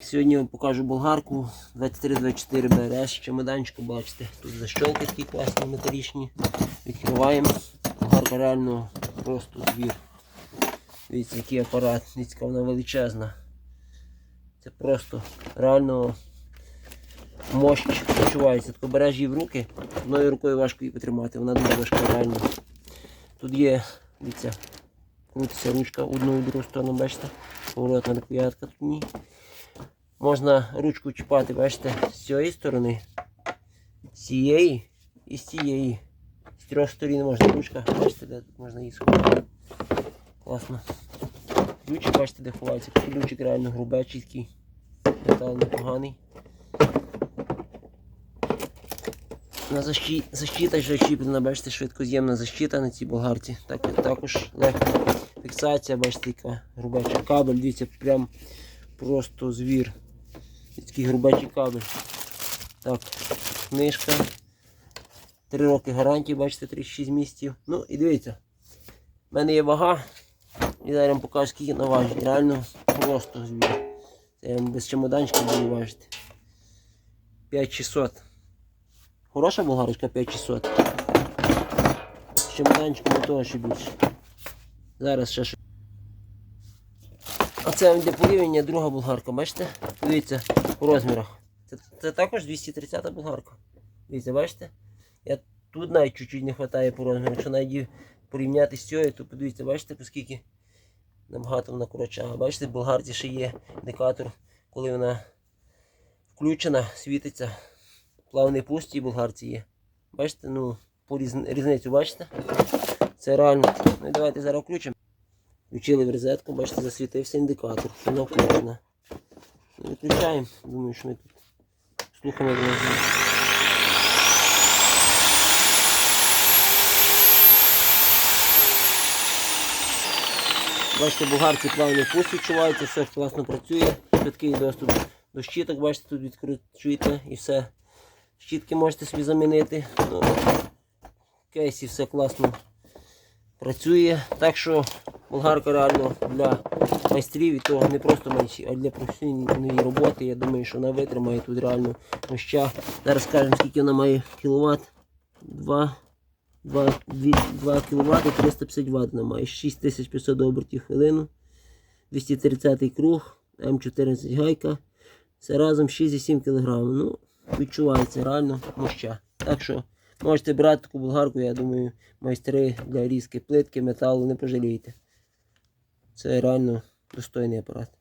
Сьогодні я вам покажу болгарку 2324 БРС, чемоданчику, бачите. Тут защолки такі класні металічні. Відкриваємо. Болгарка реально просто звір. Дивіться, який апарат, дивіться, вона величезна. Це просто реально мощ відчувається. Тако береш її в руки, одною рукою важко її потримати, вона дуже важка реально. Тут є, дивіться, крутиться ручка одну і другу сторону, бачите, поворотна рукоятка тут в ній. Можна ручку чіпати, бачите, з цієї сторони, з цієї і з цієї. З трьох сторін можна ручка, бачите, де можна її сховати. Класно. Ключик, бачите, де ховається. Ключик реально грубе, чіткий. Метал непоганий. На защі... защита вже чіплена, бачите, швидкоз'ємна защита на цій болгарці. Так, також легка фіксація, бачите, яка грубача кабель, дивіться, прям просто звір. Такий грубачий кабель. Так, книжка. Три роки гарантії, бачите, 36 місяців. Ну і дивіться, в мене є вага. І зараз вам покажу, скільки вона важить. Реально просто звір. Це я без чемоданчика буду важити. 5600. Хороша болгарочка 5600. З чемоданчиком того ще більше. Зараз ще щось. А це для порівняння друга болгарка, бачите? Дивіться по розмірах. Це, це також 230 болгарка. Дивіться, бачите? Я тут навіть чуть-чуть не вистачає по розміру. Якщо навіть порівняти з цією, то подивіться, бачите, оскільки набагато вона коротша. Бачите, в болгарці ще є індикатор, коли вона включена, світиться. Плавний пуст цій болгарці є. Бачите, ну, по різницю бачите? Це реально. Ну і давайте зараз включимо. Включили в розетку, бачите, засвітився індикатор, що вона включена. Виключаємо. Думаю, що ми тут слухаємо. Бачите, бугарці плавний пуст відчувається, все класно працює, швидкий доступ до щиток, бачите, тут відкручуєте і все. Щітки можете собі замінити. Ну, в кейсі все класно працює. Так що болгарка реально для майстрів і того не просто майстрів, а для професійної роботи. Я думаю, що вона витримає тут реально моща. Зараз скажемо, скільки вона має кіловат. 2, 2, 2, 2 кВт і 350 Вт вона має. 6500 обертів хвилину. 230 круг, М14 гайка. Це разом 6,7 кг. Ну, відчувається реально моща. Так що можете брати таку болгарку, я думаю, майстри для різки плитки, металу не пожалієте. Це реально достойний апарат.